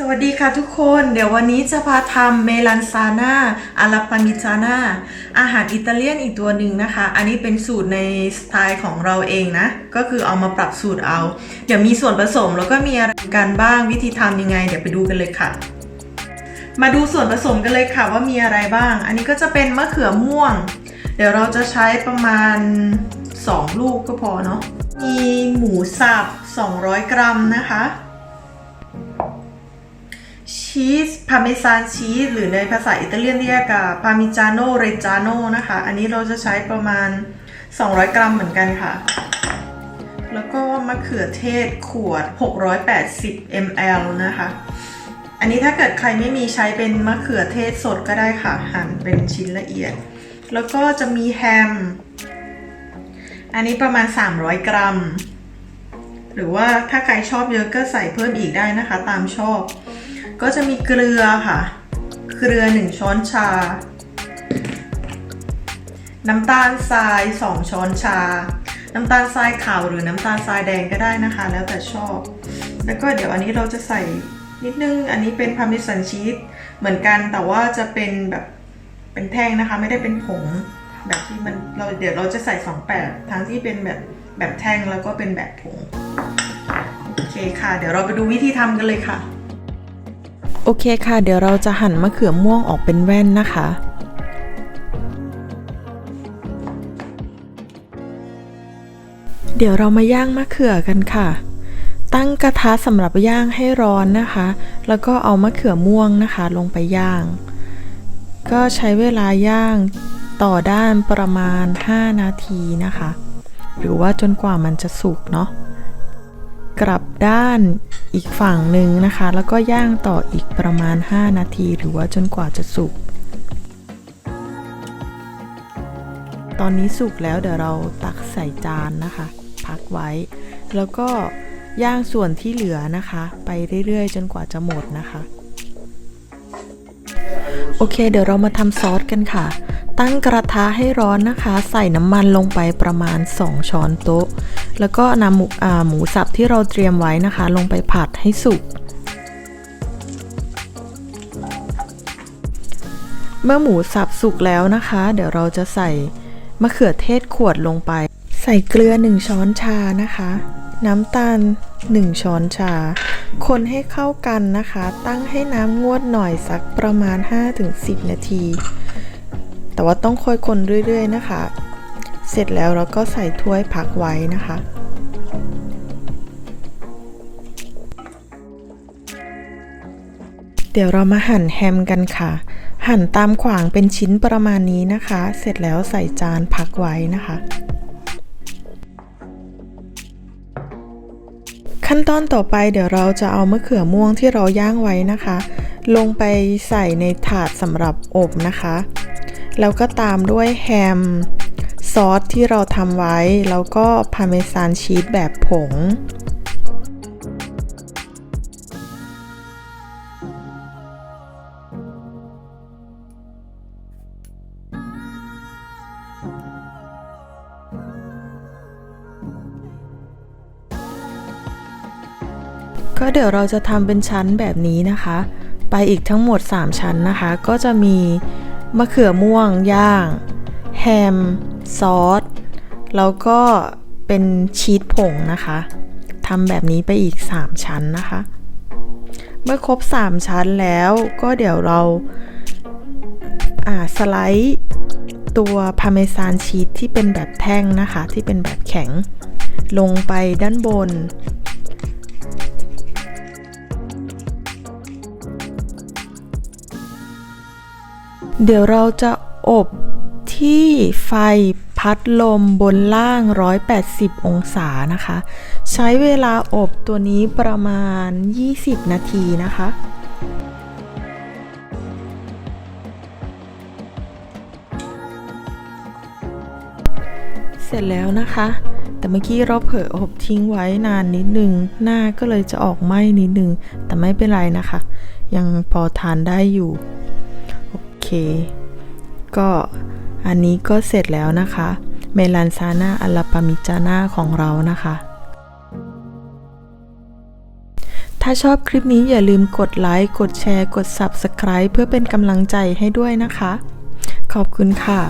สวัสดีค่ะทุกคน เดี๋ยววันนี้จะพาทำเมลันซาน่าอาลาปามิจาน่าอาหารอิตาเลียนอีกตัวหนึ่งนะคะ อันนี้เป็นสูตรในสไตล์ของเราเองนะ ก็คือเอามาปรับสูตรเอา เดี๋ยวมีส่วนผสมแล้วก็มีอะไรกันบ้างวิธีทำยังไง เดี๋ยวไปดูกันเลยค่ะ มาดูส่วนผสมกันเลยค่ะว่ามีอะไรบ้าง อันนี้ก็จะเป็นมะเขือม่วง เดี๋ยวเราจะใช้ประมาณ 2 ลูกก็พอเนาะ มีหมูสับ 200 กรัมนะคะ ชีสพาเมซานชีสหรือในภาษาอิตาเลียนเรียกกับพามิจาโนเรจาโนนะคะ อันนี้เราจะใช้ประมาณ 200 กรัมเหมือนกันค่ะ แล้วก็มะเขือเทศขวด 680 ml นะคะ อันนี้ถ้าเกิดใครไม่มีใช้เป็นมะเขือเทศสดก็ได้ค่ะ หั่นเป็นชิ้นละเอียด แล้วก็จะมีแฮม อันนี้ประมาณ 300 กรัม หรือว่าถ้าใครชอบเยอะก็ใส่เพิ่มอีกได้นะคะ ตามชอบ ก็จะมีเกลือค่ะ เกลือ 1 ช้อนชา น้ำตาลทราย 2 ช้อนชา น้ำตาลทรายขาวหรือน้ำตาลทรายแดงก็ได้นะคะ แล้วแต่ชอบ แล้วก็เดี๋ยวอันนี้เราจะใส่นิดนึง อันนี้เป็นพาร์เมซานชีสเหมือนกันแต่ว่าจะเป็นแบบเป็นแท่งนะคะ ไม่ได้เป็นผงแบบที่มันเราเดี๋ยวเราจะใส่สองแบบทั้งที่เป็นแบบแบบแท่งแล้วก็เป็นแบบผงโอเคค่ะ เดี๋ยวเราไปดูวิธีทำกันเลยค่ะ โอเคค่ะ เดี๋ยวเราจะหั่นมะเขือม่วงออกเป็นแว่นนะคะ เดี๋ยวเรามาย่างมะเขือกันค่ะ ตั้งกระทะสำหรับย่างให้ร้อนนะคะ แล้วก็เอามะเขือม่วงนะคะ ลงไปย่าง ก็ใช้เวลาย่างต่อด้านประมาณ 5 นาทีนะคะ หรือว่าจนกว่ามันจะสุกเนาะ กลับด้านอีกฝั่งหนึ่งนะคะ แล้วก็ย่างต่ออีกประมาณ 5 นาที หรือว่าจนกว่าจะสุก ตอนนี้สุกแล้วเดี๋ยวเราตักใส่จานนะคะ พักไว้ แล้วก็ย่างส่วนที่เหลือนะคะ ไปเรื่อยๆ จนกว่าจะหมดนะคะ โอเค เดี๋ยวเรามาทำซอสกันค่ะ ตั้งกระทะให้ร้อนนะคะ ใส่น้ำมันลงไปประมาณ 2 ช้อนโต๊ะ แล้วก็นำหมูหมูสับที่เราเตรียมไว้นะคะ ลงไปผัดให้สุก เมื่อหมูสับสุกแล้วนะคะ เดี๋ยวเราจะใส่มะเขือเทศขวดลงไป ใส่เกลือ 1 ช้อนชานะคะ น้ำตาล 1 ช้อนชา คนให้เข้ากันนะคะ ตั้งให้น้ำงวดหน่อยสักประมาณ 5-10 นาที แต่ว่าต้องค่อยคนเรื่อย ๆ นะคะ เสร็จแล้วเราก็ใส่ถ้วยพักไว้นะคะ เดี๋ยวเรามาหั่นแฮมกันค่ะ หั่นตามขวางเป็นชิ้นประมาณนี้นะคะ เสร็จแล้วใส่จานพักไว้นะคะ ขั้นตอนต่อไปเดี๋ยวเราจะเอามะเขือม่วงที่เราย่างไว้นะคะ ลงไปใส่ในถาดสำหรับอบนะคะ แล้วก็ตามด้วยแฮม ซอสที่เราทำไว้ แล้วก็พาเมซานชีสแบบผง ก็เดี๋ยวเราจะทำเป็นชั้นแบบนี้นะคะ ไปอีกทั้งหมด 3 ชั้นนะคะ ก็จะมีมะเขือม่วงย่าง แฮม ซอส แล้วก็เป็นชีสผงนะคะทำแบบนี้ไปอีก 3 ชั้นนะคะ เมื่อครบ 3 ชั้นแล้วก็เดี๋ยวเราอ่าสไลด์ตัวพาเมซานชีสที่เป็นแบบแท่งนะคะ ที่เป็นแบบแข็งลงไปด้านบน เดี๋ยวเราจะอบ ที่ไฟพัดลมบนล่าง 180 องศานะคะ ใช้เวลาอบตัวนี้ประมาณ 20 นาทีนะคะเสร็จแล้วนะคะ แต่เมื่อกี้เราเผลออบทิ้งไว้นานนิดนึง หน้าก็เลยจะออกไหม้นิดนึง แต่ไม่เป็นไรนะคะ ยังพอทานได้อยู่ โอเค ก็ อันนี้ก็เสร็จแล้วนะคะ เมลันซาน่าอัลาปามิจาน่าของเรานะคะถ้าถ้าชอบคลิปนี้อย่าลืมกดไลค์ กดแชร์ กด Subscribe เพื่อเป็นกำลังใจให้ด้วยนะคะ ขอบคุณค่ะ